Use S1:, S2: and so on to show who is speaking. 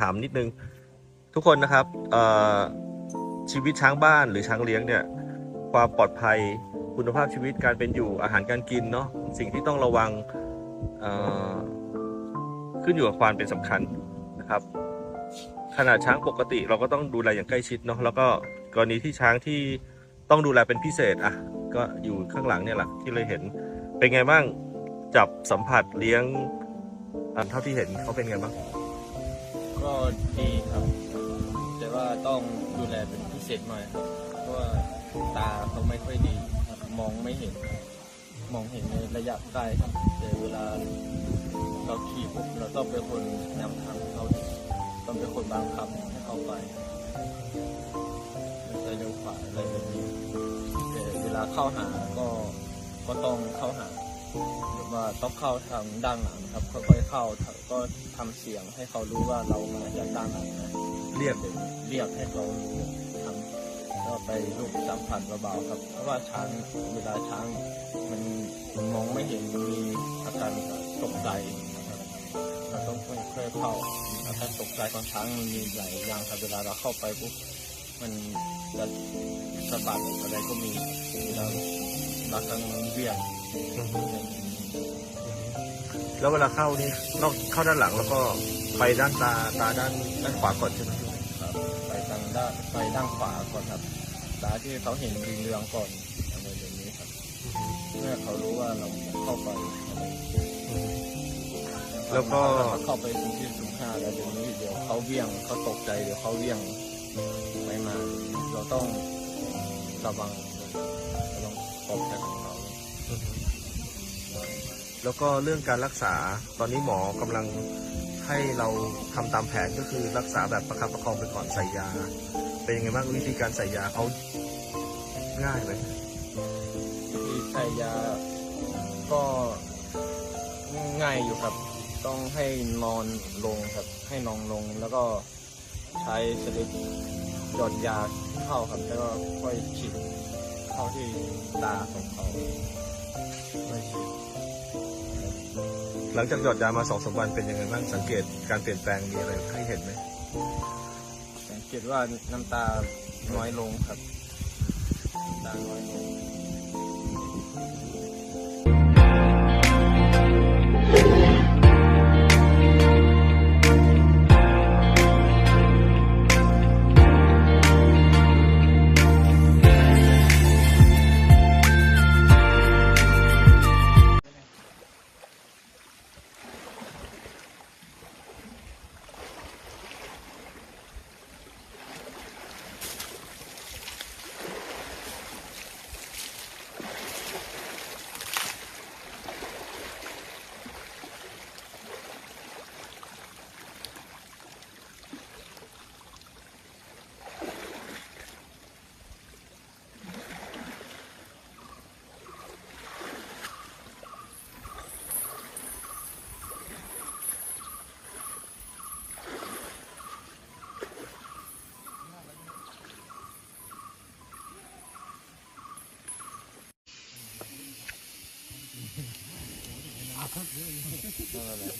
S1: ถามนิดนึง ทุกคนนะครับชีวิตช้างบ้านหรือช้างเลี้ยงเนี่ยความปลอดภัยคุณภาพชีวิตการเป็นอยู่อาหารการกินเนาะสิ่งที่ต้องระวังขึ้นอยู่กับความเป็นสำคัญนะครับขนาดช้างปกติเราก็ต้องดูแลอย่างใกล้ชิดเนาะแล้วก็กรณีที่ช้างที่ต้องดูแลเป็นพิเศษอะก็อยู่ข้างหลังเนี่ยแหละที่เลยเห็นเป็นไงบ้างจับสัมผัสเลี้ยงเท่าที่เห็นเขาเป็นไงบ้าง
S2: ก็ดีครับ แต่ว่าต้องดูแลเป็นพิเศษหน่อยครับเพราะว่าตาเขาไม่ค่อยดีครับมองไม่เห็นครับมองเห็นในระยะใกล้ครับแต่เวลาเราขี่ปุ๊บเราต้องเป็นคนนำทางเขาต้องเป็นคนบังคับให้เขาไปใช่เลี้ยวขวาอะไรแบบนี้แต่เวลาเข้าหาก็ก็ต้องเข้าหา หรือว่าต้องเข้าทางด้านหลังครับค่อยๆเข้าก็ทำเสียงให้เขารู้ว่าเรามาจากด้านหลังนะ
S1: เรียก
S2: เรียกให้เขารู้ทำก็ไปลูกสัมผัสเบาๆครับ เพราะว่าช้างเวลาช้างมันมองไม่เห็นมันมีอาการตกใจนะครับเราต้องค่อยๆเข้าอาการตกใจของช้างมันมีหลายอย่างครับเวลาเราเข้าไปปุ๊บมันจะสะบัดอะไรก็มีเวลาบางครั้งมันเบี่ยง
S1: แล้วเวลาเข้านี่นอกเข้าด้านหลังแล้วก็ไปด้านตาตาด้านด้านขวาก่อนใช่ไหม
S2: ครับไปทางด้านไปด้านขวาก่อนครับตาที่เขาเห็นเรืองๆก่อนอะไรแบบนี้ครับเมื่อเขารู้ว่าเราเข้าไปอะไร
S1: แล้วก็
S2: ถ้าเข้าไปถึงที่สูงห้าแล้วเดี๋ยวนี้เดี๋ยวเขาเวี่ยงเขาตกใจเดี๋ยวเขาเวี่ยงไปมา เราต้องระวังเราต้องปลอบใจของเขา
S1: แล้วก็เรื่องการรักษาตอนนี้หมอกำลังให้เราทำตามแผนก็คือรักษาแบบประคับประคองไปก่อนใส่ยา เป็นยังไงบ้างวิธีการใส่ยาเขาง่ายไหม
S2: ใส่ยาก็ง่ายอยู่ครับ ต้องให้นอนลงครับ ให้นอนลงแล้วก็ใช้สลิปหยดยาเข้าครับ แล้วก็ค่อยฉีดเข้าที่ตาของเขาไม่ฉีด
S1: หลังจากหยอดยามาสองสามวันเป็นยังไงบ้างสังเกตการเปลี่ยนแปลงมีอะไรให้เห็นไหม
S2: สังเกตว่าน้ำตาน้อยลงครับน้ำตาน้อยลง นั่นแหละ